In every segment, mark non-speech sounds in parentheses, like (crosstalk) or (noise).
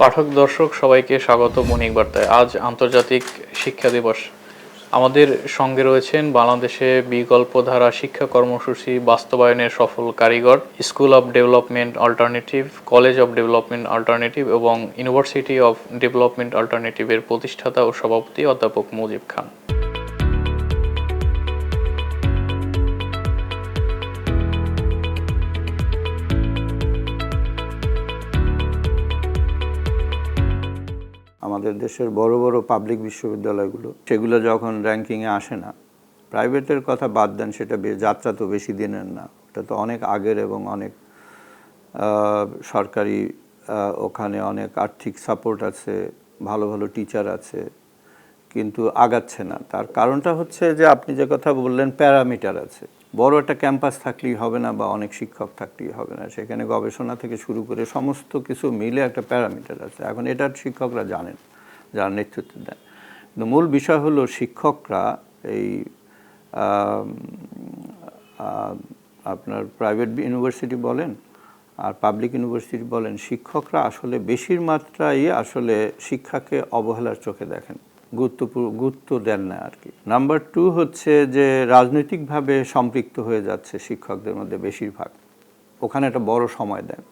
পাঠক, দর্শক, সবাইকে স্বাগত মনিক বার্তায়। আজ আন্তর্জাতিক শিক্ষা দিবস। আমাদের সঙ্গে রয়েছেন বাংলাদেশে বিকল্পধারা শিক্ষা কর্মসূচি বাস্তবায়নের সফল কারিগর, school of development alternative, college of development alternative এবং ইউনিভার্সিটি অব ডেভেলপমেন্ট অল্টারনেটিভের প্রতিষ্ঠাতা ও সভাপতি অধ্যাপক মুজিব খান। আমাদের দেশের বড় বড় পাবলিক বিশ্ববিদ্যালয়গুলো, সেগুলো যখন র্যাঙ্কিংয়ে আসে না প্রাইভেটের কথা বাদ দেন, সেটা যাত্রা তো বেশি দিনের না। এটা তো অনেক আগের এবং অনেক সরকারি ওখানে অনেক আর্থিক সাপোর্ট আছে, ভালো ভালো টিচার আছে, কিন্তু আগাচ্ছে না। তার কারণটা হচ্ছে যে, আপনি যে কথা বললেন প্যারামিটার আছে। বড় একটা ক্যাম্পাস থাকলেই হবে না বা অনেক শিক্ষক থাকলেই হবে না। সেখানে গবেষণা থেকে শুরু করে সমস্ত কিছু মিলে একটা প্যারামিটার আছে। এখন এটা শিক্ষকরা জানেন। যারা নেতৃত্ব দেন। কিন্তু মূল বিষয় হলো শিক্ষকরা এই আপনার প্রাইভেট ইউনিভার্সিটি বলেন আর পাবলিক ইউনিভার্সিটি বলেন, শিক্ষকরা আসলে বেশির মাত্রায় আসলে শিক্ষাকে অবহেলার চোখে দেখেন। গুরুত্বপূর্ণ গুরুত্ব দেন না আর কি নাম্বার টু হচ্ছে যে রাজনৈতিকভাবে সম্পৃক্ত হয়ে যাচ্ছে শিক্ষকদের মধ্যে বেশিরভাগ। ওখানে একটা বড় সময় দেন।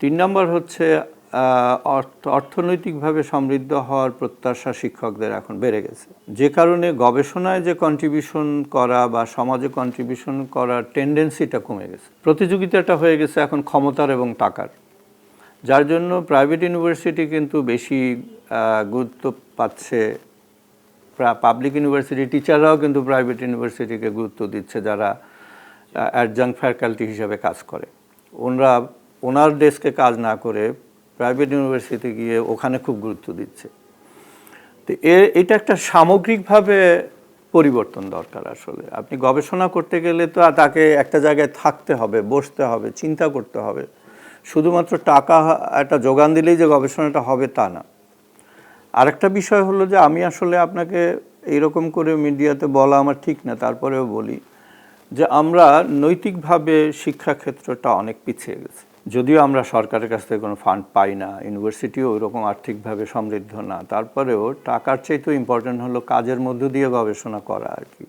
তিন নম্বর হচ্ছে অর্থনৈতিকভাবে সমৃদ্ধ হওয়ার প্রত্যাশা শিক্ষকদের এখন বেড়ে গেছে। যে কারণে গবেষণায় যে কন্ট্রিবিউশন করা বা সমাজে কন্ট্রিবিউশন করার টেন্ডেন্সিটা কমে গেছে। প্রতিযোগিতাটা হয়ে গেছে এখন ক্ষমতার এবং টাকার। যার জন্য প্রাইভেট ইউনিভার্সিটি কিন্তু বেশি গুরুত্ব পাচ্ছে। পাবলিক ইউনিভার্সিটি টিচাররাও কিন্তু প্রাইভেট ইউনিভার্সিটিকে গুরুত্ব দিচ্ছে যারা অ্যাডজাঙ্ক ফ্যাকাল্টি হিসাবে কাজ করে। ওনারা, ওনার ডেস্কে কাজ না করে প্রাইভেট ইউনিভার্সিটি গিয়ে ওখানে খুব গুরুত্ব দিচ্ছে। তো এর এটা একটা সামগ্রিকভাবে পরিবর্তন দরকার আসলে। আপনি গবেষণা করতে গেলে তো তাকে একটা জায়গায় থাকতে হবে, বসতে হবে, চিন্তা করতে হবে। শুধুমাত্র টাকা একটা যোগান দিলেই যে গবেষণাটা হবে তা না। আরেকটা বিষয় হলো যে আমি আসলে আপনাকে এইরকম করে মিডিয়াতে বলা আমার ঠিক না, তারপরেও বলি যে আমরা নৈতিকভাবে শিক্ষাক্ষেত্রটা অনেক পিছিয়ে গেছে। যদিও আমরা সরকারের কাছ থেকে কোনো ফান্ড পাই না ইউনিভার্সিটিও ওইরকম আর্থিকভাবে সমৃদ্ধ না, তারপরেও টাকার চাইতেও ইম্পর্টেন্ট হলো কাজের মধ্য দিয়ে গবেষণা করা আর কি।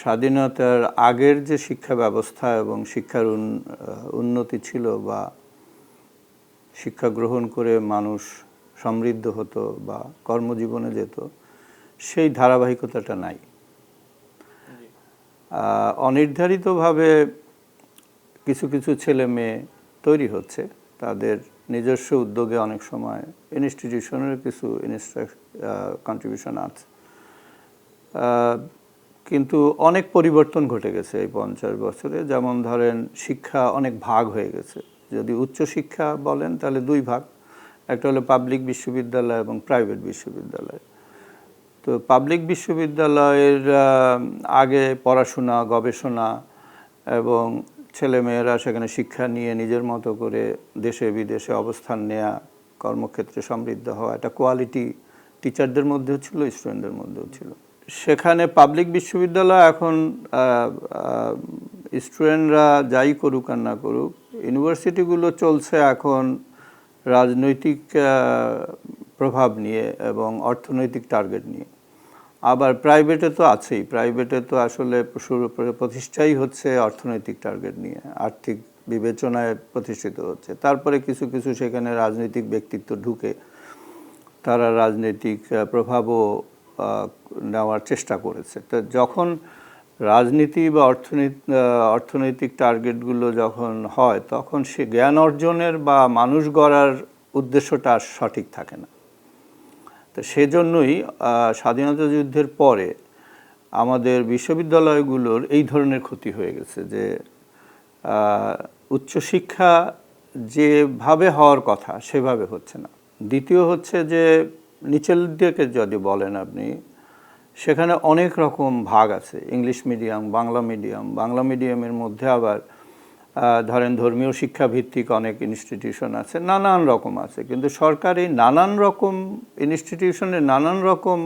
স্বাধীনতার আগের যে শিক্ষা ব্যবস্থা এবং শিক্ষার উন- উন্নতি ছিল বা শিক্ষা গ্রহণ করে মানুষ সমৃদ্ধ হতো বা কর্মজীবনে যেত সেই ধারাবাহিকতাটা নাই। অনির্ধারিতভাবে কিছু কিছু ছেলে মেয়ে তৈরি হচ্ছে। তাদের নিজস্ব উদ্যোগে অনেক সময় ইনস্টিটিউশনের কিছু কন্ট্রিবিউশন আছে। কিন্তু অনেক পরিবর্তন ঘটে গেছে এই পঞ্চাশ বছরে। যেমন ধরেন শিক্ষা অনেক ভাগ হয়ে গেছে। যদি উচ্চশিক্ষা বলেন তাহলে দুই ভাগ। একটা হলো পাবলিক বিশ্ববিদ্যালয় এবং প্রাইভেট বিশ্ববিদ্যালয়। তো পাবলিক বিশ্ববিদ্যালয়ের আগে পড়াশোনা, গবেষণা এবং ছেলেমেয়েরা সেখানে শিক্ষা নিয়ে নিজের মতো করে দেশে বিদেশে অবস্থান নেয়া, কর্মক্ষেত্রে সমৃদ্ধ হওয়া একটা কোয়ালিটি টিচারদের মধ্যেও ছিল স্টুডেন্টদের মধ্যেও ছিল। সেখানে পাবলিক বিশ্ববিদ্যালয় এখন স্টুডেন্টরা যাই করুক আর না করুক ইউনিভার্সিটিগুলো চলছে এখন রাজনৈতিক প্রভাব নিয়ে এবং অর্থনৈতিক টার্গেট নিয়ে। আবার প্রাইভেটে তো আছেই। প্রাইভেটে তো আসলে প্রতিষ্ঠাই হচ্ছে অর্থনৈতিক টার্গেট নিয়ে। আর্থিক বিবেচনায় প্রতিষ্ঠিত হচ্ছে। তারপরে কিছু কিছু সেখানে রাজনৈতিক ব্যক্তিত্ব ঢুকে তারা রাজনৈতিক প্রভাবও নেওয়ার চেষ্টা করেছে। তো যখন রাজনীতি বা অর্থনীতি অর্থনৈতিক টার্গেটগুলো যখন হয়, তখন সে জ্ঞান অর্জনের বা মানুষ গড়ার উদ্দেশ্যটা আর সঠিক থাকে না। তো সেজন্যই স্বাধীনতা যুদ্ধের পরে আমাদের বিশ্ববিদ্যালয়গুলোর এই ধরনের ক্ষতি হয়ে গেছে যে উচ্চশিক্ষা যেভাবে হওয়ার কথা সেভাবে হচ্ছে না। দ্বিতীয় হচ্ছে যে, নিচের দিকে যদি বলেন আপনি সেখানে অনেক রকম ভাগ আছে, English medium, Bangla medium. Bangla মিডিয়ামের মধ্যে আবার ধরেন ধর্মীয় শিক্ষা ভিত্তিক অনেক ইনস্টিটিউশন আছে, নানান রকম আছে। কিন্তু সরকার এই নানান রকম ইনস্টিটিউশনে নানান রকম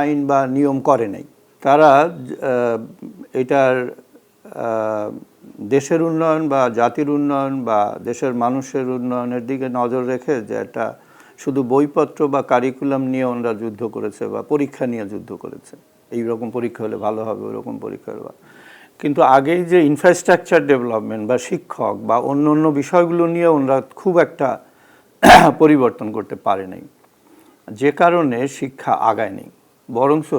আইন বা নিয়ম করে নাই। তারা এটার দেশের উন্নয়ন বা জাতির উন্নয়ন বা দেশের মানুষের উন্নয়নের দিকে নজর রেখে যে একটা শুধু বইপত্র বা কারিকুলাম নিয়ে ওনারা যুদ্ধ করেছে বা পরীক্ষা নিয়ে যুদ্ধ করেছে। এই রকম পরীক্ষা হলে ভালো হবে ওই রকম পরীক্ষা হলে কিন্তু আগেই যে ইনফ্রাস্ট্রাকচার ডেভেলপমেন্ট বা শিক্ষক বা অন্য অন্য বিষয়গুলো নিয়ে ওনারা খুব একটা (clears throat) পরিবর্তন করতে পারে নাই। যে কারণে শিক্ষা আগায় নেই। বরংস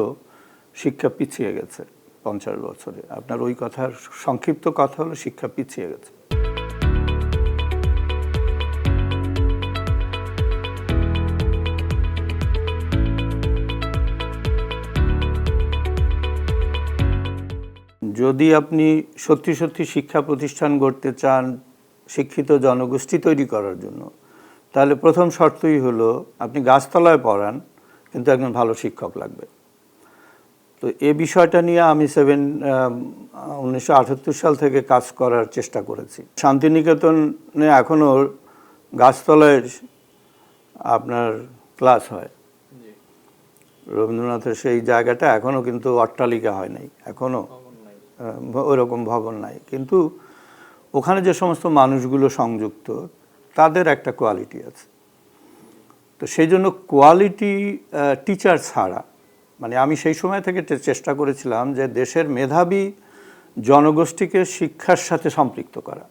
শিক্ষা পিছিয়ে গেছে পঞ্চাশ বছরে। আপনার ওই কথার সংক্ষিপ্ত কথা হলো শিক্ষা পিছিয়ে গেছে। যদি আপনি সত্যি সত্যি শিক্ষা প্রতিষ্ঠান গড়তে চান শিক্ষিত জনগোষ্ঠী তৈরি করার জন্য তাহলে প্রথম শর্তই হলো আপনি গাছতলায় পড়ান কিন্তু একজন ভালো শিক্ষক লাগবে। তো এ বিষয়টা নিয়ে আমি সেভেন উনিশশো আটাত্তর সাল থেকে কাজ করার চেষ্টা করেছি। শান্তিনিকেতনে এখনও গাছতলায় আপনার ক্লাস হয়। রবীন্দ্রনাথের সেই জায়গাটা এখনও কিন্তু অট্টালিকা হয় নাই এখনও। ওইরকম ভবন নাই। কিন্তু ওখানে যে সমস্ত মানুষগুলো সংযুক্ত, তাদের একটা কোয়ালিটি আছে। তো সেই জন্য কোয়ালিটি টিচার ছাড়া মানে আমি সেই সময় থেকে চেষ্টা করেছিলাম যে দেশের মেধাবী জনগোষ্ঠীকে শিক্ষার সাথে সম্পৃক্ত করা।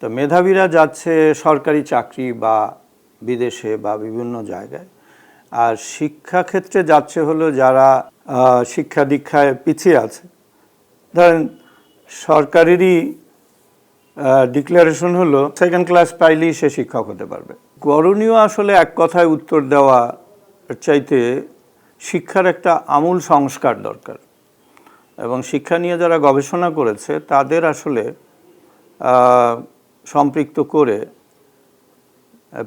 তো মেধাবীরা যাচ্ছে সরকারি চাকরি বা বিদেশে বা বিভিন্ন জায়গায়। আর শিক্ষাক্ষেত্রে যাচ্ছে হলো যারা শিক্ষা দীক্ষায় পিছিয়ে আছে। ধরেন, সরকারেরই ডিক্লারেশন হলো সেকেন্ড ক্লাস পাইলেই সে শিক্ষক হতে পারবে। করণীয় আসলে এক কথায় উত্তর দেওয়া চাইতে শিক্ষার একটা আমূল সংস্কার দরকার। এবং শিক্ষা নিয়ে যারা গবেষণা করেছে, তাদের আসলে সম্পৃক্ত করে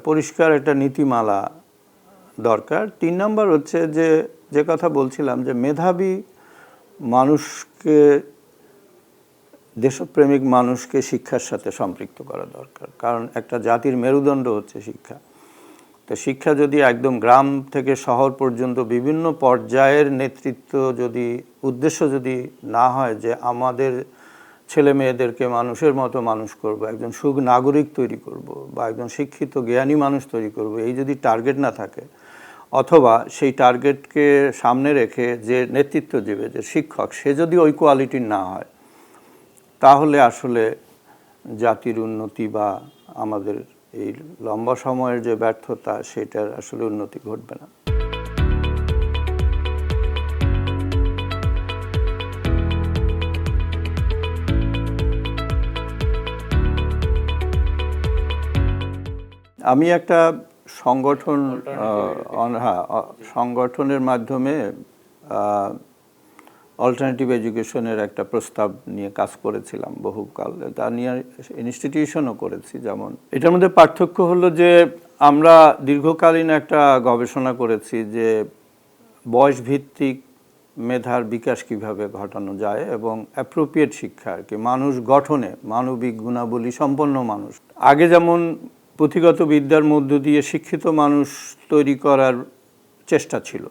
পরিষ্কার একটা নীতিমালা দরকার। তিন নম্বর হচ্ছে যে যে কথা বলছিলাম যে, মেধাবী মানুষকে দেশপ্রেমিক মানুষকে শিক্ষার সাথে সম্পৃক্ত করা দরকার। কারণ একটা জাতির মেরুদণ্ড হচ্ছে শিক্ষা। তো শিক্ষা যদি একদম গ্রাম থেকে শহর পর্যন্ত বিভিন্ন পর্যায়ের নেতৃত্ব যদি, উদ্দেশ্য যদি না হয় যে আমাদের ছেলে মেয়েদেরকে মানুষের মতো মানুষ করব, একজন সুখ নাগরিক তৈরি করব বা একজন শিক্ষিত জ্ঞানী মানুষ তৈরি করব, এই যদি টার্গেট না থাকে, অথবা সেই টার্গেটকে সামনে রেখে যে নেতৃত্ব দেবে, যে শিক্ষক, সে যদি ওই কোয়ালিটির না হয় তাহলে আসলে জাতির উন্নতি বা আমাদের এই লম্বা সময়ের যে ব্যর্থতা সেটার আসলে উন্নতি ঘটবে না। আমি একটা সংগঠন হ্যাঁ সংগঠনের মাধ্যমে অল্টারনেটিভ এডুকেশনের একটা প্রস্তাব নিয়ে কাজ করেছিলাম বহুকাল। তা নিয়ে ইনস্টিটিউশনও করেছি, যেমন এটার মধ্যে পার্থক্য হলো যে আমরা দীর্ঘকালীন একটা গবেষণা করেছি যে বয়স ভিত্তিক মেধার বিকাশ কীভাবে ঘটানো যায় এবং অ্যাপ্রোপ্রিয়েট শিক্ষা আর কি, মানুষ গঠনে, মানবিক গুণাবলী সম্পন্ন মানুষ। আগে যেমন পুঁথিগত বিদ্যার মধ্য দিয়ে শিক্ষিত মানুষ তৈরি করার চেষ্টা ছিল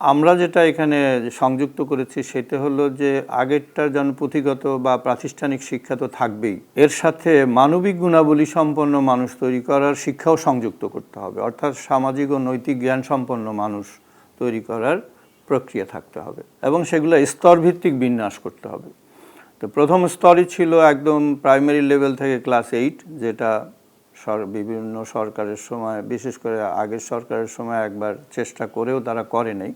আমরা যেটা এখানে সংযুক্ত করেছি সেটা হলো যে আগেরটা যেন পুঁথিগত বা প্রাতিষ্ঠানিক শিক্ষা তো থাকবেই। এর সাথে মানবিক গুণাবলী সম্পন্ন মানুষ তৈরি করার শিক্ষাও সংযুক্ত করতে হবে। অর্থাৎ সামাজিক ও নৈতিক জ্ঞান সম্পন্ন মানুষ তৈরি করার প্রক্রিয়া থাকতে হবে এবং সেগুলো স্তরভিত্তিক বিন্যাস করতে হবে। তো প্রথম স্তরই ছিল একদম প্রাইমারি লেভেল থেকে ক্লাস এইট যেটা সর- বিভিন্ন সরকারের সময়, বিশেষ করে আগের সরকারের সময় একবার চেষ্টা করেও তারা করে নাই।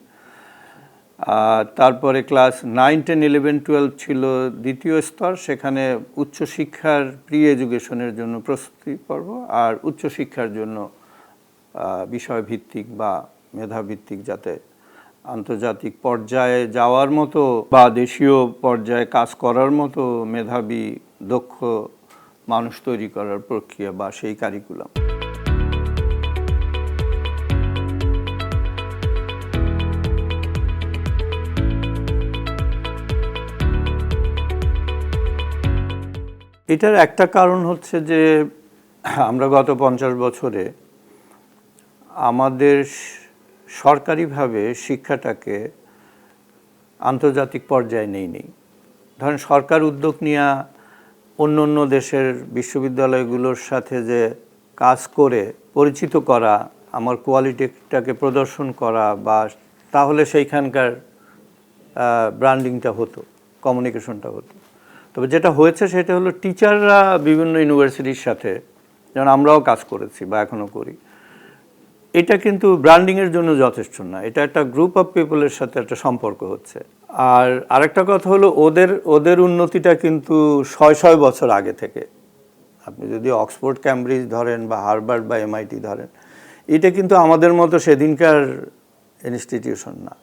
তারপরে class nine, ten, eleven, twelve ছিল দ্বিতীয় স্তর, সেখানে উচ্চশিক্ষার প্রি এডুকেশনের জন্য প্রস্তুতি পর্ব আর উচ্চশিক্ষার জন্য বিষয়ভিত্তিক বা মেধাভিত্তিক যাতে আন্তর্জাতিক পর্যায়ে যাওয়ার মতো বা দেশীয় পর্যায়ে কাজ করার মতো মেধাবী, দক্ষ মানুষ তৈরি করার প্রক্রিয়া বা সেই কারিকুলাম এটার একটা কারণ হচ্ছে যে, আমরা গত পঞ্চাশ বছরে আমাদের সরকারিভাবে শিক্ষাটাকে আন্তর্জাতিক পর্যায়ে নেই নেই। ধরেন সরকার উদ্যোগ নিয়ে অন্য অন্য দেশের বিশ্ববিদ্যালয়গুলোর সাথে যে কাজ করে পরিচিত করা, আমার কোয়ালিটিটাকে প্রদর্শন করা বা তাহলে সেইখানকার ব্র্যান্ডিংটা হতো কমিউনিকেশনটা হতো। তবে যেটা হয়েছে সেটা হলো টিচাররা বিভিন্ন ইউনিভার্সিটির সাথে, যেমন আমরাও কাজ করেছি বা এখনও করি, এটা কিন্তু ব্র্যান্ডিংয়ের জন্য যথেষ্ট না। এটা একটা গ্রুপ অফ পিপলের সাথে একটা সম্পর্ক হচ্ছে। আর আরেকটা কথা হলো ওদের ওদের উন্নতিটা কিন্তু ছয় ছয় বছর আগে থেকে। আপনি যদি অক্সফোর্ড ক্যামব্রিজ ধরেন বা হার্ভার্ড বা এমআইটি ধরেন, এটা কিন্তু আমাদের মতো সেদিনকার ইনস্টিটিউশন না।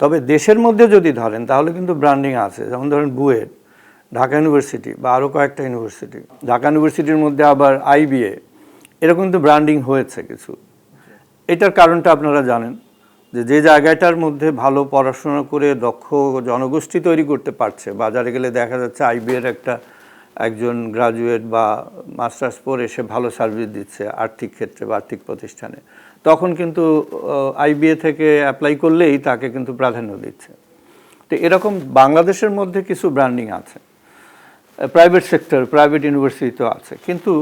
তবে দেশের মধ্যে যদি ধরেন, তাহলে কিন্তু ব্র্যান্ডিং আছে। যেমন ধরেন বুয়েট। ঢাকা ইউনিভার্সিটি বা আরও কয়েকটা ইউনিভার্সিটি। ঢাকা ইউনিভার্সিটির মধ্যে আবার আইবিএ এরকম কিন্তু ব্র্যান্ডিং হয়েছে কিছু। এটার কারণটা আপনারা জানেন যে যে জায়গাটার মধ্যে ভালো পড়াশোনা করে দক্ষ জনগোষ্ঠী তৈরি করতে পারছে, বাজারে গেলে দেখা যাচ্ছে আইবিএর একটা একজন গ্রাজুয়েট বা মাস্টার্স পড়ে সে ভালো সার্ভিস দিচ্ছে আর্থিক ক্ষেত্রে বা আর্থিক প্রতিষ্ঠানে। তখন কিন্তু আইবিএ থেকে অ্যাপ্লাই করলেই তাকে কিন্তু প্রাধান্য দিচ্ছে। তো এরকম বাংলাদেশের মধ্যে কিছু ব্র্যান্ডিং আছে। প্রাইভেট সেক্টর প্রাইভেট ইউনিভার্সিটি তো আছে। কিন্তু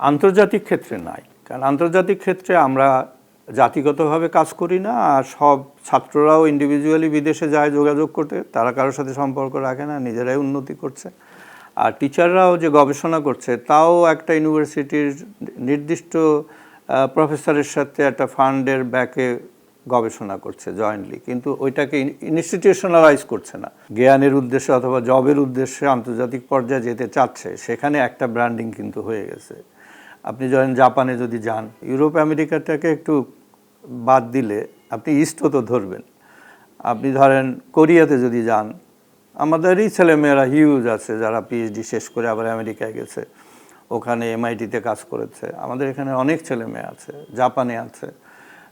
আন্তর্জাতিক ক্ষেত্রে নাই। কারণ আন্তর্জাতিক ক্ষেত্রে আমরা জাতিগতভাবে কাজ করি না, আর সব ছাত্ররাও ইন্ডিভিজুয়ালি বিদেশে যায় যোগাযোগ করতে, তারা কারোর সাথে সম্পর্ক রাখে না, নিজেরাই উন্নতি করছে। আর টিচাররাও যে গবেষণা করছে, তাও একটা ইউনিভার্সিটির নির্দিষ্ট প্রফেসরের সাথে একটা ফান্ডের ব্যাকে গবেষণা করছে জয়েন্টলি কিন্তু ওইটাকে ইনস্টিটিউশনালাইজ করছে না। জ্ঞানের উদ্দেশ্যে অথবা জবের উদ্দেশ্যে আন্তর্জাতিক পর্যায়ে যেতে চাচ্ছে, সেখানে একটা ব্র্যান্ডিং কিন্তু হয়ে গেছে। আপনি যখন জাপানে যদি যান, ইউরোপ আমেরিকাটাকে একটু বাদ দিলে আপনি ইস্টও তো ধরবেন। আপনি ধরেন কোরিয়াতে যদি যান, আমাদেরই ছেলেমেয়েরা হিউজ আছে, যারা পিএইচডি শেষ করে আবার আমেরিকায় গেছে, ওখানে এমআইটিতে কাজ করেছে। আমাদের এখানে অনেক ছেলেমেয়ে আছে, জাপানে আছে।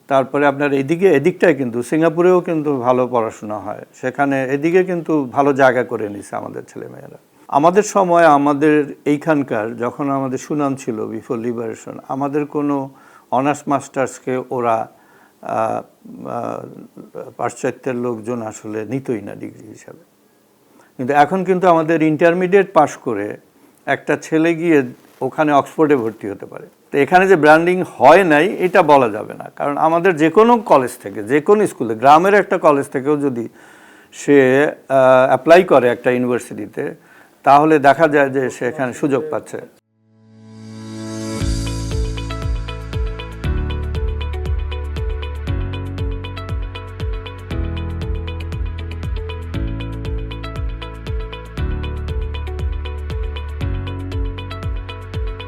তারপরে আপনার এদিকে, এদিকটায় কিন্তু, সিঙ্গাপুরেও কিন্তু ভালো পড়াশোনা হয়। সেখানে এদিকে কিন্তু ভালো জায়গা করে নিছে আমাদের ছেলেমেয়েরা। আমাদের সময় আমাদের এইখানকার যখন আমাদের সুনাম ছিল বিফোর লিবারেশন, আমাদের কোনো অনার্স মাস্টার্সকে ওরা পাশ্চাত্যের লোকজন আসলে নিতই না ডিগ্রি হিসাবে। কিন্তু এখন কিন্তু আমাদের ইন্টারমিডিয়েট পাশ করে একটা ছেলে গিয়ে ওখানে অক্সফোর্ডে ভর্তি হতে পারে। তো এখানে যে ব্র্যান্ডিং হয় নাই, এটা বলা যাবে না। কারণ আমাদের যে কোনো কলেজ থেকে, যে কোনো স্কুলে গ্রামের একটা কলেজ থেকেও যদি সে অ্যাপ্লাই করে একটা ইউনিভার্সিটিতে তাহলে দেখা যায় যে সে এখানে সুযোগ পাচ্ছে।